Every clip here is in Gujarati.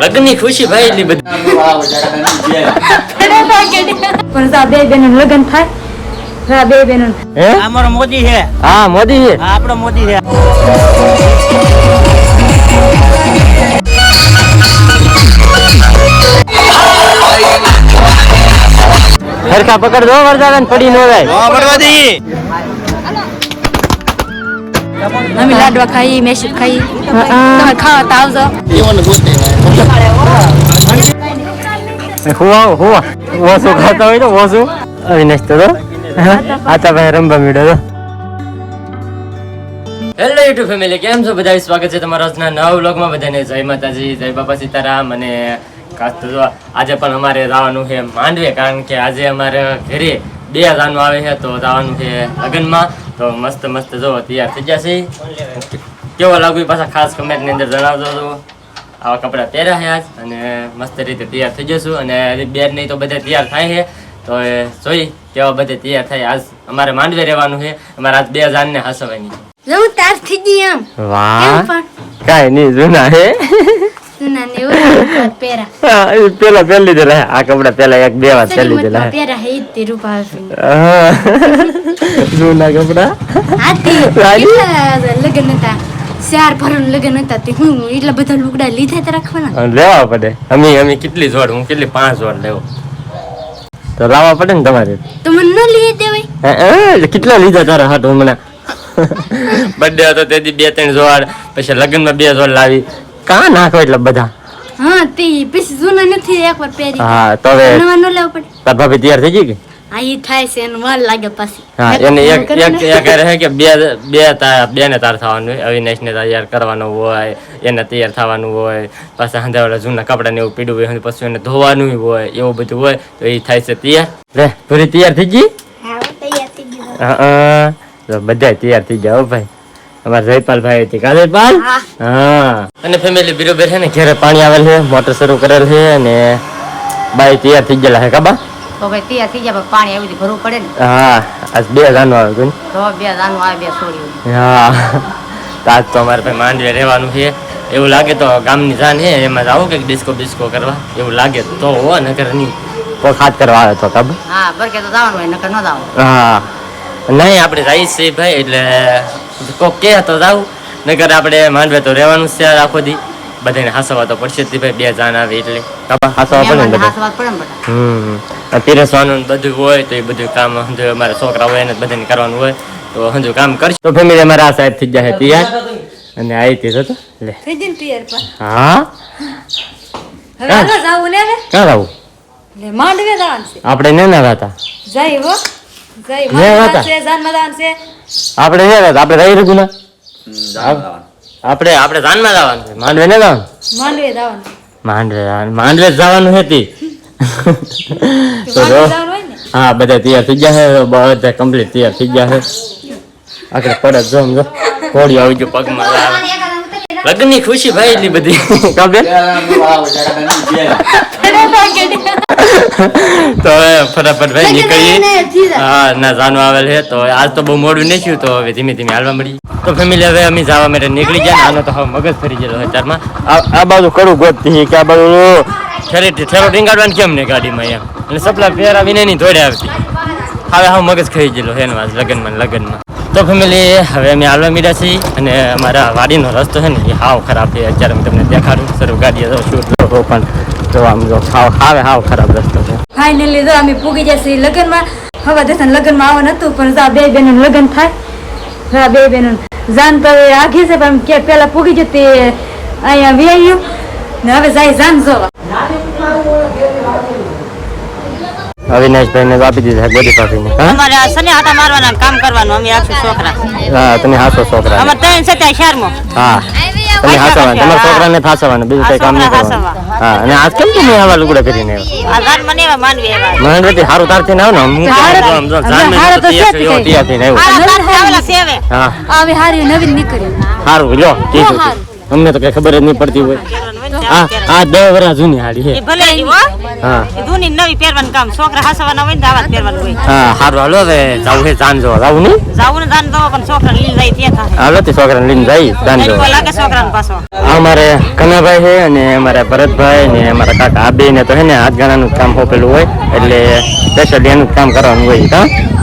લગ્નની ખુશી ભાઈ એટલી બધી. પણ બે બેનો લગ્ન થાય? આ બે બેનો હે? અમારો મોદી છે. હા મોદી છે. આપણો મોદી છે. સરખા પકડ દો વરસાદ પડી નો જાય. અમે લાડવા ખાઈ મેસૂબ ખાઈ તમે ખાવા તો આવજો હું આવું હું ઓછું ખાતા હોય તો ઓછું અવિનાશ તો તો આતા ભાઈ રમવા મીડો હેલો યુટ્યુબ ફેમિલી કેમ છો? બધા સ્વાગત છે તમારા આજના નવા વ્લોગમાં. બધાને જય માતાજી જય બાપા સીતારામ અને ખાસ તો આજે પણ અમારે જવાનું છે માંડવે કારણ કે આજે અમારે ઘરે બે હજારનું આવે છે તો જવાનું છે લગ્નમાં તો મસ્ત મસ્ત જો તૈયાર થઈ જશે કેવો લાગુ પાછા ખાસ કમેન્ટની અંદર જણાવજો છો આવા કપડાં પહેર્યા છે આજ અને મસ્ત રીતે તૈયાર થઈ જશું. અને બેર નહીં તો બધા તૈયાર થાય છે. તો એ જોઈ કેવા બધે તૈયાર થાય. આજ અમારે માંડવે રહેવાનું છે. અમારે આજ બે હસવાની થઈ ગઈ એમ. વાહ. કાઈ નહીં જૂના હે. પહેરા. પેલા પહેલી દીધેલા આ કપડા પેલા એક બે વાર રૂપા હશે. જૂના કપડા. હાથી લગ્ન હતા? ચાર ભરણ લગન હતા તે હું એટલા બધા લુગડા લીધા તો રાખવાના? લેવા પડે. અમે અમે કેટલી જોડ હું કેટલી પાંચ જોડ લેવો. તો લાવવા પડે ને તમારે? તો મને ન લઈ દેવાય? કેટલા લીધા તારા હાટ મને? બર્થડે હતો તેથી બે ત્રણ જોડ પછી લગ્નમાં બે જોડ લાવી. કાં નાખો એટલે બધા? હા તે પછી જૂના નથી એકવાર પહેરી હા તો હવે નવા નો લેવો પડે. તાર ભાભી તૈયાર થઈ ગઈ કે? હા ઈ થાય છે એનું વાર લાગે પાછી. હા એને એક એક એક રહે કે બે બે તાર બે ને તાર થવાનું હોય. અવિનાશ ને તૈયાર કરવાનું હોય એને તૈયાર થવાનું હોય. પાછા હંધાવાળા જૂના કપડા ને એવું પીડું હોય પછી એને ધોવાનું હોય એવું બધું હોય તો એ થાય છે તૈયાર. રે પૂરી તૈયાર થઈ ગઈ? હા તૈયાર થઈ ગઈ હા બધા તૈયાર થઈ ગયા હો ભાઈ. અમારા જયપાલ ભાઈ હતી. કા જયપાલ હા. અને ફેમિલી બરોબર છે ને ઘરે પાણી આવેલ છે મોટર શરૂ કરેલ છે અને બાઈ તૈયાર થઈ ગયેલા છે કાબા તો ભાઈ તૈયાર થઈ જાય પાણી આવી ભરવું પડે ને. હા આજ બે જાનો આવે કોઈને. તો બે દાનું આવે બે છોડી હા. આજ તો અમારે ભાઈ માંડવે રહેવાનું છે. એવું લાગે તો ગામની જાન છે એમાં આવું કે ડિસ્કો બિસ્કો કરવા. એવું લાગે તો હો નકર નહીં. તો ખાત કરવા આવે તો કબ હા બરકે તો જવાનું હોય નકર ન જવાનું હા. નહીં આપણે જઈએ છીએ ભાઈ એટલે કોક કે હતો જાવ નગર આપણે માંડવે તો રહેવાનું છે આખો દી. બધાને હાસવા તો પડશે જ ભાઈ બે જાન આવે એટલે. હાસવા પડે હમ. પીરસવાનું બધું હોય તો એ બધું કામ જો અમારા છોકરા હોય એને બધાને કરવાનું હોય તો હજુ કામ કરશે. તો ફેમિલી અમારા આ સાહેબ થઈ જાય તૈયાર. અને આવી હતી તો લે. હા? ક્યાં? આવું આપણે ને ના હતા જય હો જય છે છે. આપણે ને આપણે રહી રહ્યું ના આપણે આપણે ધાનમાં જવાનું છે. માંડવે ને જવાનું? માંડવે જવાનું. માંડવે જવાનું. માંડવે જવાનું હતી. તો જો માંડવે જવાનું હોય ને? હા બધા તૈયાર થઈ ગયા છે બધા કમ્પ્લીટ તૈયાર થઈ ગયા છે આગળ પડે જો સમજો કોળીઓ આવી ગયો પગમાં લગ્નની ખુશી ભાઈ એટલી બધી. ખબર તો હવે ફટાફટ ભાઈ નીકળીએ. હા ના જાનું આવેલ છે. તો આજ તો બહુ મોડું નહીં થયું તો હવે ધીમે ધીમે હાલવા મળી. તો ફેમિલી હવે અમે જવા માટે નીકળી ગયા આનો તો હવે મગજ ફરી ગયેલો અત્યારમાં. ચારમાં આ બાજુ કડું ગોતતી કે આ બાજુ ઠેરી ઠેરો ટીંગાડવાનું કેમ ને ગાડીમાં એમ? અને સપલા પહેરાવીને નહીં ધોડે આવતી. હવે હા મગજ ખાઈ ગયેલો છે એનો આજ લગ્નમાં લગ્નમાં. તો ફેમિલી હવે અમે હાલવા મીડ્યા છીએ અને અમારા વાડીનો રસ્તો છે ને એ હાવ ખરાબ છે. અત્યારે હું તમને દેખાડું સરું ગાડીએ જાઉં છું. પણ જો આમ જો હાવ હાવે હાવ ખરાબ રસ્તો છે. ફાઇનલી તો અમે પૂગી જશે લગ્નમાં. હવે દેશન લગ્નમાં આવવાનું હતું પણ જા બે બેનો લગ્ન થાય હા બે બેનો જાન તો આઘી છે પણ કે પેલા પૂગી જતી અહીંયા વ્યાયું ને હવે જાય જાન જોવા. અવિનાશભાઈ ને આપી દીધા ગોડી પાપીને અમારે આ હાટા મારવાના કામ કરવાનું અમે આખું છોકરા. હા તમે હાસો છોકરા. અમારે ત્રણ છે શહેરમાં. હા. તમે હાસવાના તમારા છોકરાને ફાસવાના બીજું કઈ કામ નહીં કરવાનું. હા અને આજ કેમ તમે આવા લુગડા પહેરીને આવ્યા? મને માનવી એવા મને હારું તાર થઈને આવ ને હું હારું- તો મેં હારું છે. થઈને આવ્યો. હા. હવે હારી નવીન નીકળ્યું. સારું લ્યો ઠીક હારું. અમને તો કઈ ખબર જ નહીં પડતી હોય. આ આ દસ વર્ષ જૂની હાડી એ ભલે એની હો. હા. એ જૂની નવી પહેરવાનું કામ. છોકરા હાસવાના હોય ને તો પહેરવાનું હોય. હા સારું હાલો હવે જાવું જાવું. ને પણ છોકરા લઈને જાય ત્યાં થાય હાલો તે છોકરાને લઈને લાગે છોકરાને પાછો. અમારે કનાભાઈ છે અને અમારા ભરતભાઈ ને અમારા કાકા આબે ને તો હે ને હાથ ગાણાનું કામ હોપેલું હોય એટલે સ્પેશિયલી એનું કામ કરવાનું હોય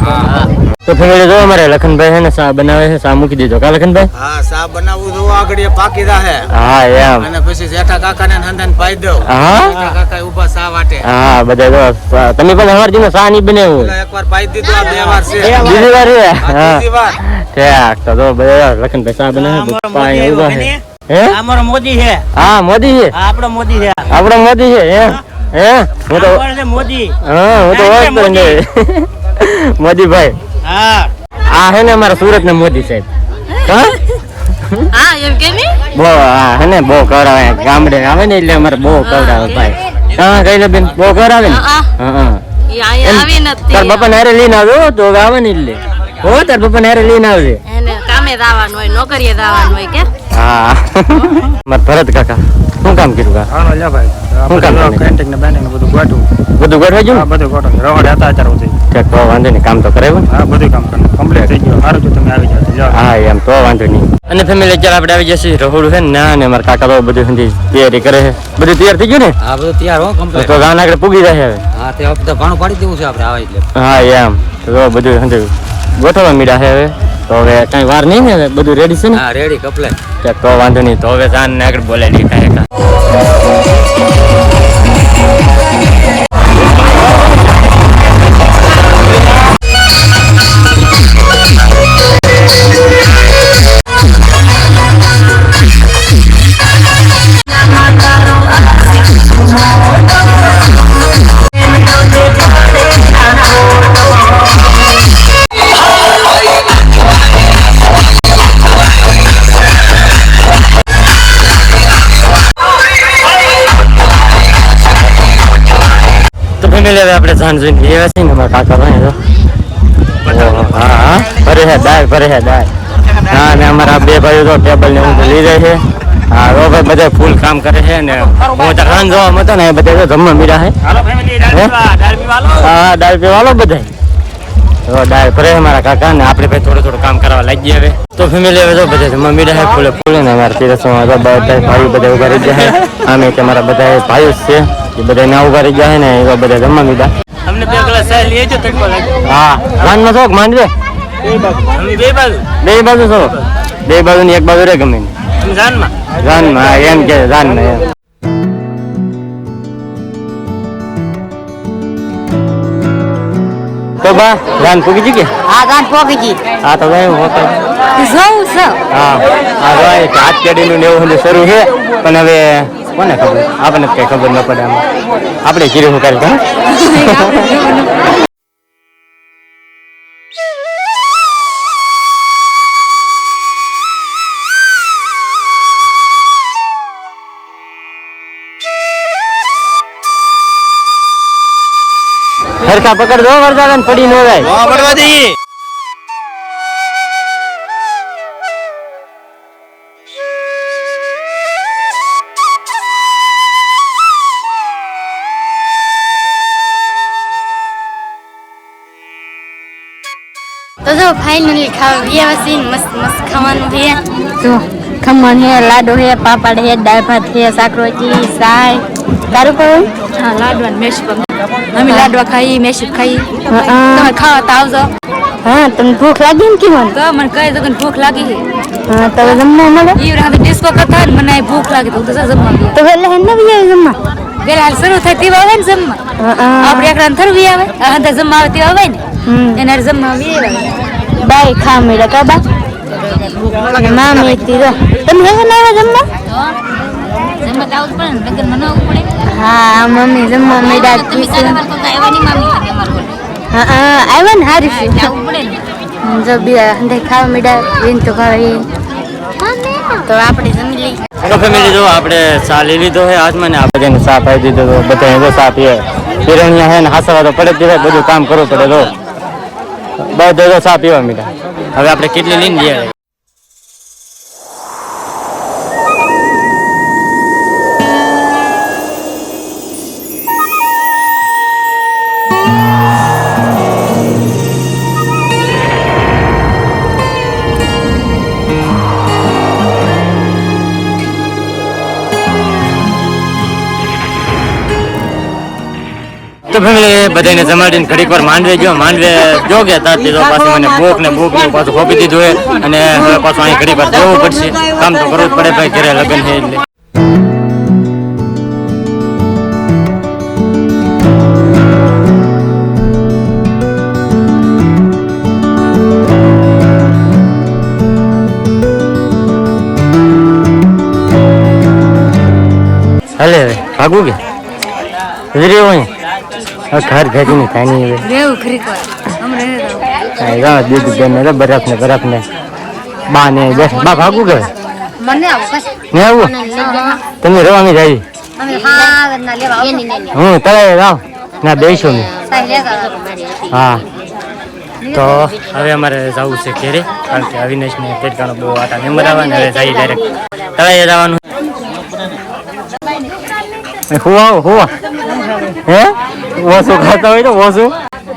હા. તો ફેમિલી જો અમારે લખનભાઈ હે ને સા બનાવે છે સા મૂકી દીધો. કા લખનભાઈ? હા સા બનાવું તો આગળ પાકી રહે હા એમ. અને પછી જેઠા કાકા ને હંદન પાઈ દો હા? કાકા ઊભા સા વાટે. હા બધા જો તમે પણ અમાર જીનો સા ની બનાવ્યો એકવાર પાઈ દીધો આ બે વાર છે. બીજી વાર છે? હા ત્રીજી વાર. ઠેક તો જો બધા લખનભાઈ સા બનાવે પાઈ ઊભા છે. હે? અમારો મોદી છે. હા મોદી છે? આપણો મોદી છે. આપણો મોદી છે હે. હે? હું તો મોદી. હા હું તો વાત મોદી. નહીં મોદીભાઈ. હા. આ હે ને અમારા સુરત ને મોદી સાહેબ. હા? હા એમ કેમ બહુ આ હે ને બહુ કરાવે ગામડે આવે ને એટલે અમારે બહુ કરાવે ભાઈ. હા કઈ બેન બહુ કરાવે ને? હા હા. તાર બાપા ને હારે લઈને આવ્યો તો આવે ને એટલે. હો તાર બાપા ને હારે લઈને આવજે કામે દાવાનું હોય નોકરીએ દાવાનું હોય કે? હા. મારા ભરત કાકા. કામ કર્યું કા? હાલો લ્યો ભાઈ. શું કામ કરે? ને બેન્ટિંગ ને બધું ગોઠવું. બધું ગોઠવાઈ ગયું હા બધું ગોઠવ રોડ હતા અત્યારે સુધી. ઠીક તો વાંધો નહીં કામ તો કરાવ્યું હા બધું કામ કરવું કમ્પ્લીટ થઈ ગયું. સારું જો તમે આવી જાવ હા એમ તો વાંધો નહીં. અને ફેમિલી અત્યારે આપણે આવી જશે. રહોડું છે ને ના ને મારા કાકા તો બધું સુધી તૈયારી કરે છે. બધું તૈયાર થઈ ગયું ને? હા બધું તૈયાર હો કમ્પ્લીટ તો ગામ આગળ પૂગી જાય હવે. હા તે વખતે ભાણું પાડી દેવું છે આપણે આવા એટલે. હા એમ. તો બધું સમજો ગોઠવવા મીડા છે હવે. તો હવે કઈ વાર નહીં ને બધું રેડી છે ને? હા રેડી કપલે. તો તો વાંધો નહીં. તો હવે જાન ને આગળ બોલાવી કાંઈ હવે આપણે જાન જોઈને ગયા છે ને મારા કાકા ભાઈ હા ભરે છે દાળ ભરે છે દાળ. હા ને અમારા બે ભાઈઓ તો ટેબલ ને હું લઈ જાય છે. હા રો ભાઈ બધા ફૂલ કામ કરે છે ને હું તો જોવા મતો ને બધા તો જમવા મીરા છે. હે? દાળ પીવાલો બધા. તો દાળ ભરે મારા કાકા ને આપણે ભાઈ થોડું થોડું કામ કરવા લાગીએ હવે. તો ફેમિલી હવે તો બધા જમવા મીરા છે ફૂલે ફૂલે ને અમારા તીરસમાં બધા ભાઈ બધા ઊભા રહી ગયા અમે કે મારા બધા ભાઈઓ છે. એ બધા ના ઊભા રહી ગયા ને એવા બધા જમવા લીધા અમને બે ગ્લાસ ચાય લઈ તડકો લાગે હા રાનમાં શોખ માંડવે? બે બાજુ. બે બાજુ. છો? બે બાજુ ની એક બાજુ રે ગમે ની. અમે જાનમાં. રાનમાં એમ કે રાનમાં એમ. તો બા રાન પૂગી જઈ કે હા હા તો ભાઈ હા ભાઈ હાથ કેડીનું નેવું શરૂ છે પણ હવે કોને ખબર? આપણને કઈ ખબર ન પડે આપણે કીધું શું કરી હા હરખા પકડ દો વરસાદ પડી ન જાય. પડવા દઈએ. ફાઇનલી ખાવા ગયા છે મસ્ત મસ્ત ખાવાનું છે જો ખમણ હે લાડુ હે પાપડ હે દાળ ભાત હે રોટલી સાય તારું કહું હા લાડવા મેશી અમે લાડવા ખાઈ મેશી ખાઈ તમે ખાવા તો આવજો હા તમને ભૂખ લાગી ને કેવું તો મને કહી દો કે ભૂખ લાગી છે હા તો જમવા મળે ઈ રાતે ડિસ્કો કરતા ને મને ભૂખ લાગી તો તો જમવા તો એટલે હે ને બી જમવા હાલ શરૂ થાય તેવા આવે ને જમવા આપણે એકલા થરું બી આવે આ જમવા આવે તેવા આવે ને એને જમવા આવી આવે બાય ખા મળે કા બા મામી તી. જો તમે હે ને આવ્યા જમવા? જમવા તો આવવું પડે ને લગ્નમાં પડે હા મમ્મી જમવા મળ્યા કીધું હા હા આવ્યા ને હારી છે પડે જો બી હંધે ખાવા મીડા બેન તો ભાવે તો આપણે જમી લઈ તો ફેમિલી જો આપણે ચા લઈ લીધો હે હાથમાં ને આ બધાને સાફ પાઈ દીધો તો બધા ચા પીએ પિરણિયા હે ને હાસવા તો પડે જ બધું કામ કરવું પડે તો બધા તો ચા પીવા મીઠા. હવે આપણે કેટલી લઈને જઈએ તો ફેમિલી બધાને જમાડીને ઘડીક વાર માંડવે ગયો. માંડવે જો ગયા તા તે પાછું મને ભૂખ ને ભૂખ ને પાછું ખોપી દીધું હોય અને હવે પાછું અહીં ઘડીક વાર જવું પડશે. કામ તો કરવું જ પડે ભાઈ ઘરે લગ્ન છે એટલે. હાલે ભાગવું કે? હોય હવે ઘર ભેગી થાય નહીં હવે રેવું ખરી કર રાહ દીધું બેન રે બરફ ને બરફ ને બા ને બેસ બા ભાગુ કે? મને આવું ને આવું? તમે રવાની જાય અમે હા ના લેવા એની હું તળે રાવ. ના બેસો ને હા. તો હવે અમારે જવું છે ઘેરે કારણ કે અવિનાશ ને પેટકાનો બહુ આટા નંબર આવે ને હવે જઈએ ડાયરેક્ટ તળાએ જવાનું. હું આવું હું? હે ઓછું ખાતા હોય તો ઓછું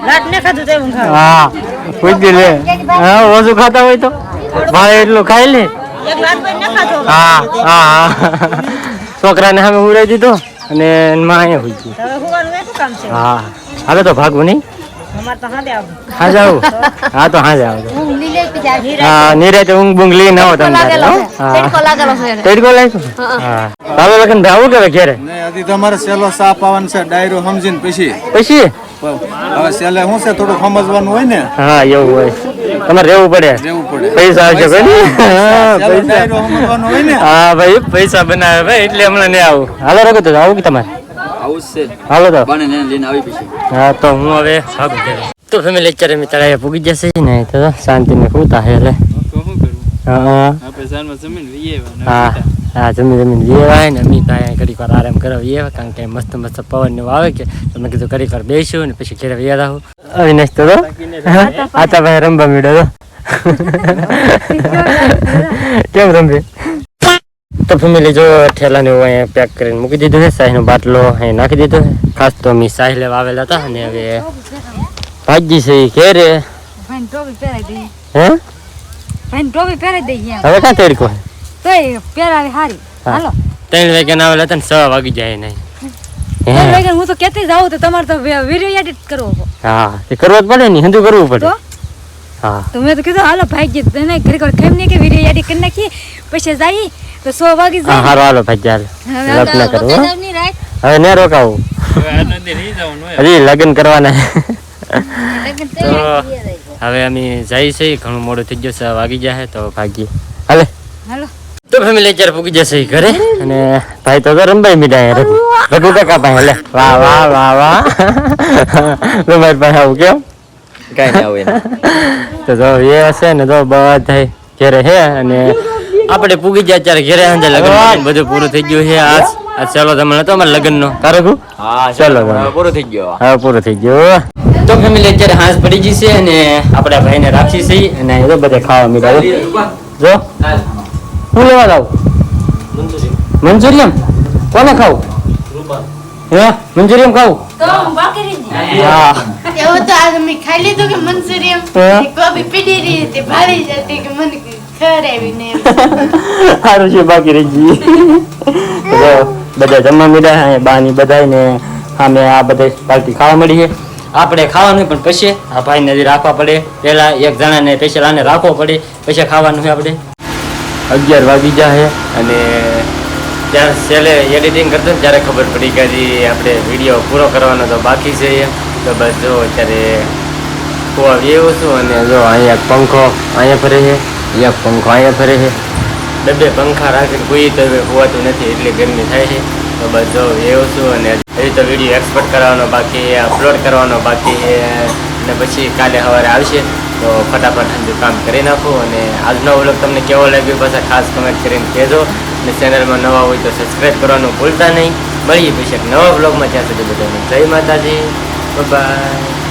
રાતને ખાધું તે ખાવ હા પૂછી લે. હા ઓછું ખાતા હોય તો? ભાઈ એટલું ખાઈ લે. હા હા છોકરાને સામે ઉડાઈ દીધો અને માં અહીંયા હોય હવે હા હવે તો ભાગવું નહીં. અમારે તો હાદે આવું હા જાવ હા તો હા જાવ હું લીલે પીજા હા નિરાતે ઊંઘ બૂંઘ લઈને આવો તમે તારે, હા? તેડકો લાગેલો છે લાગ્યો હા હવે લખન આવું કે ઘેરે? ને હજી તમારે સેલો સાફ આવવાનું છે ડાયરો સમજીને પછી. પછી? હવે સેલે શું છે થોડું સમજવાનું હોય ને? હા એવું હોય. તમારે રહેવું પડે. રહેવું પડે. પૈસા આવશે ભાઈ હા હા ભાઈ પૈસા બનાવે ભાઈ એટલે હમણાં નહીં આવું. હાલો રાખો તો આવું કે તમારે? આવું છે. હાલો તો. બને ને લઈને આવી પછી. હા તો હું હવે ભાગું તો ફેમિલી અત્યારે મેં તળાવે પૂગી જશે ને તો શાંતિ ને ખૂતા હે. એટલે હા હા હા હા જમી જમીને ને અમી પાસે ઘડીક વાર આરામ કરાવીએ કારણ કે મસ્ત મસ્ત પવન ને આવે કે તમે મેં કીધું ઘડીક વાર બેસ્યું ને પછી ઘરે વ્યાદ આવું અવિનાશ તો તો આ તો ભાઈ રમવા મીડો તો કેમ રમવે તો ફેમિલી જો ઠેલાને એવું અહીંયા પેક કરીને મૂકી દીધું છે. સાહીનો બાટલો અહીં નાખી દીધો છે. ખાસ તો અમે સાહી લેવા આવેલા હતા અને હવે ભાજી છે ઈ ઘેરે. હે? હવે ક્યાં તડકો તો એ હારી. હા. હાલો. ત્રણ વાગ્યા આવેલા હતા ને છ વાગી જાય નહીં હું. તો કેતી જાઉં તો તમારે તો વીડિયો એડિટ કરવો હા એ કરવો જ પડે ને હિન્દુ કરવું પડે. તો? હા. તો મેં તો કીધું હાલો ભાઈ તને ઘર કેમ નહીં કે વીડિયો એડિટ કરી નાખીએ. પછી જઈએ તો સો વાગી જાય. હારો હાલો ભાઈ ચાલ. હવે લપ ના કરવું હવે ને રોકાવું હજી લગ્ન કરવાના. તો હવે અમે જઈએ છીએ ઘણું મોડું થઈ જશે વાગી જાય તો ભાગીએ. હાલે. હાલો. તો ફેમિલી અત્યારે પૂગી જશે ઘરે અને ભાઈ તો તો રંબાઈ મીડા હે રઘુ. કાકા પાસે લે. વાહ વાહ વાહ વાહ. પાસે આવું કેમ? કઈ ના આવે તો જો એ હશે ને તો બધા ઘરે હે અને આપણે પૂગી જાય અત્યારે ઘરે સાંજે લગ્ન બધું પૂરું થઈ ગયું છે. આજ આજ ચાલો તમે નતો અમારે લગ્ન નો તારે હા ચાલો પૂરું પૂરો થઈ ગયો. હા પૂરું થઈ ગયો. તો ફેમિલી અત્યારે હાંસ પડી ગઈ છે અને આપણા ભાઈને રાખી છે અને એ બધે ખાવા મીઠા જો. હું લેવા જાવ? મંચુરિયમ કોને ખાવું? હે? મંચુરિયમ ખાવું? હા એવું તો આજ મેં ખાઈ લીધું કે મંચુરિયમ કોબી પીડી રહી હતી ભાવી જતી કે મને ને સારું છે બાકી રહી જો બધા જમવા મીડા બા બાની બધાય ને સામે આ બધા પાર્ટી ખાવા મળી છે આપણે ખાવાનું પણ પછી આ ભાઈને હજી રાખવા પડે પેલા એક જણાને સ્પેશિયલ આને રાખવો પડે પછી ખાવાનું છે આપણે અગિયાર વાગી જાય અને ત્યારે છેલ્લે એડિટિંગ કરતો ને ત્યારે ખબર પડી કે હજી આપણે વીડિયો પૂરો કરવાનો તો બાકી છે તો બસ જો અત્યારે કુવા વ્યવું છું અને જો અહીંયા પંખો અહીંયા ફરે છે એક પંખો અહીંયા ફરે છે. બે બે પંખા રાખીને કોઈ તો હોવાતું નથી, એટલી ગરમી થાય છે. તો બસ જો એવું છું અને હજી તો વીડિયો એક્સપોર્ટ કરવાનો બાકી અપલોડ કરવાનો બાકી અને પછી કાલે સવારે આવશે. તો ફટાફટ ઠંડુ કામ કરી નાખો અને આજનો વ્લોગ તમને કેવો લાગ્યો પાછા ખાસ કમેન્ટ કરીને કહેજો. અને ચેનલમાં નવા હોય તો સબસ્ક્રાઈબ કરવાનું ભૂલતા નહીં. મળીએ પછી નવા વ્લોગમાં ત્યાં સુધી બધાને જય માતાજી. બાય